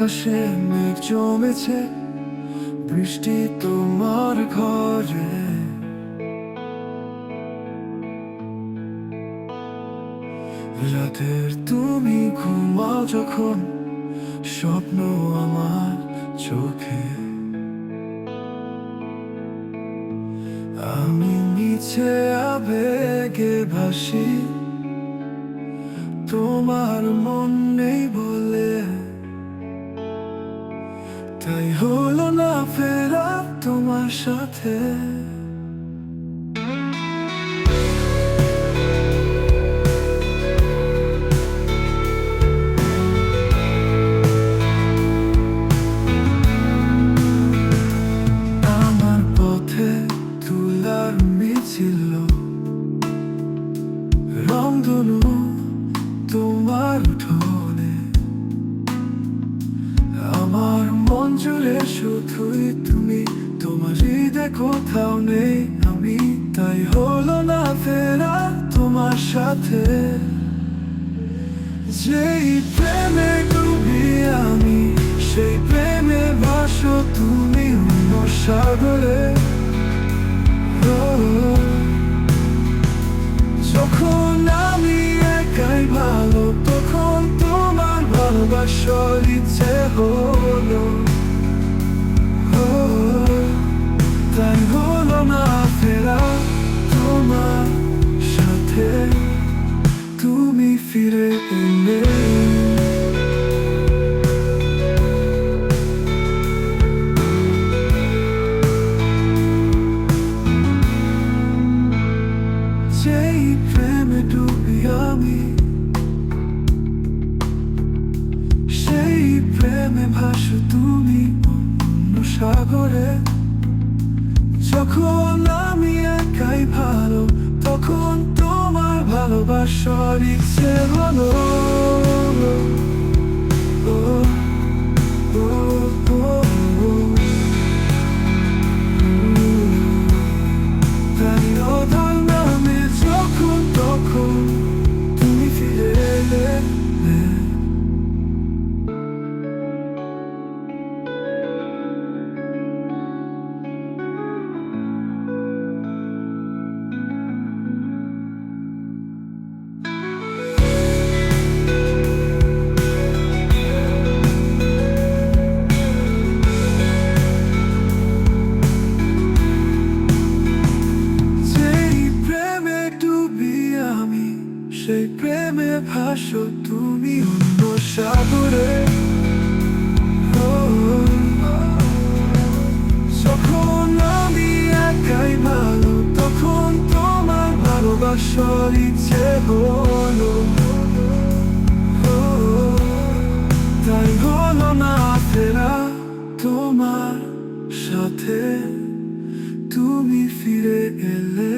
আকাশে মেঘ জমেছে, বৃষ্টি তোমার ঘরে। রাতের তুমি ঘুমাও যখন, স্বপ্ন আমার চোখে। আমি নিচে আবেগে ভাসি তোমার মন নেই বলে। তাই হলো না ফেরা তোমার সাথে। আমার পথে তুলার মিছিল জুড়ে শুধুই তুমি। তোমার হৃদয় কোথাও নেই, আমি তাই হলো না ফেরা তোমার সাথে। যেই প্রেমে ফিরে এলে যেই প্রেমে ডুবি সেই প্রেমে ভাসো তুমি সাগরে যখন আমি একাই ভালো তখন তোমার ভালোবাসার ইচ্ছে হলো ভাসো তুমি অন্য সাগরে। যখন আমি একাই ভালো, তখন তোমার ভালোবাসার ইচ্ছে হলো। তাই হলো না ফেরা তোমার সাথে। তুমি ফিরে এলে